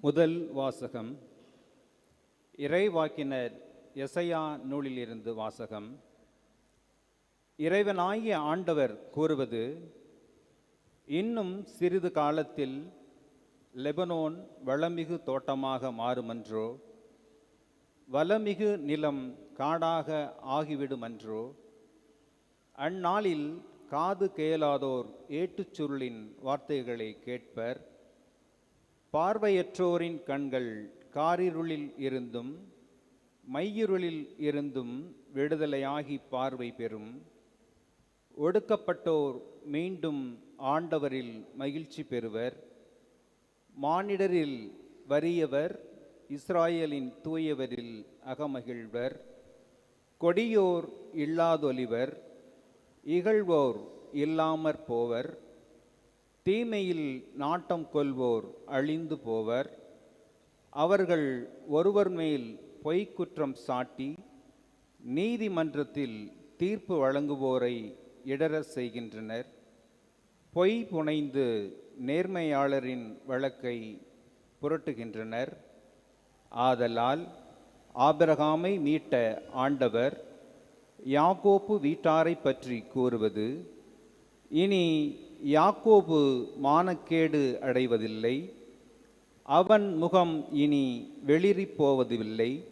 முதல் வாசகம். இறைவாக்கினர் எசையா நூலிலிருந்து வாசகம். இறைவனாகிய ஆண்டவர் கூறுவது இன்னும் சிறிது காலத்தில் லெபனோன் வளமிகு தோட்டமாக மாறுமன்றோ? வளமிகு நிலம் காடாக ஆகிவிடுமன்றோ? அந்நாளில் காது கேளாதோர் ஏட்டுச் சுருளின் வார்த்தைகளை கேட்பர். பார்வையற்றோரின் கண்கள் காரிருளில் இருந்தும் மையிருளில் இருந்தும் விடுதலையாகி பார்வை பெறும். ஒடுக்கப்பட்டோர் மீண்டும் ஆண்டவரில் மகிழ்ச்சி பெறுவர். மானிடரில் வறியவர் இஸ்ராயலின் தூயவரில் அகமகிழ்வர். கொடியோர் இல்லாதொலிவர் இகழ்வோர் இல்லாமற் போவர். தீமையில் நாட்டம் கொள்வோர் அழிந்து போவர். அவர்கள் ஒருவர் மேல் பொய்க்குற்றம் சாட்டி நீதிமன்றத்தில் தீர்ப்பு வழங்குவோரை இடரச் செய்கின்றனர். பொய் புனைந்து நேர்மையாளரின் வழக்கை புரட்டுகின்றனர். ஆதலால் ஆபிரகாமை மீட்ட ஆண்டவர் யாக்கோப்பு வீட்டாரைப் பற்றி கூறுவது இனி யாக்கோபு மானக்கேடு அடைவதில்லை. அவன் முகம் இனி வெளிரிப் போவதில்லை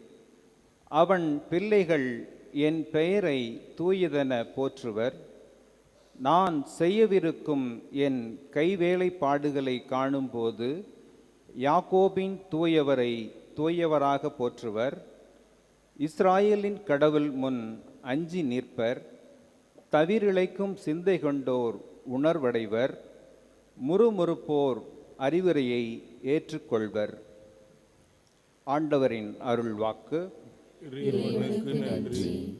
அவன் பிள்ளைகள் என் பெயரை தூயதென போற்றுவர். நான் செய்யவிருக்கும் என் கைவேலைப்பாடுகளை காணும்போது யாக்கோபின் தூயவரை தூயவராக போற்றுவர். இஸ்ராயலின் கடவுள் முன் அஞ்சி நிற்பர். தவிரிழைக்கும் சிந்தை கொண்டோர் உணர்வடைவர் முறுமுறுப்போர் அறிவுரையை ஏற்றுக்கொள்வர். ஆண்டவரின் அருள் வாக்கு நன்றி.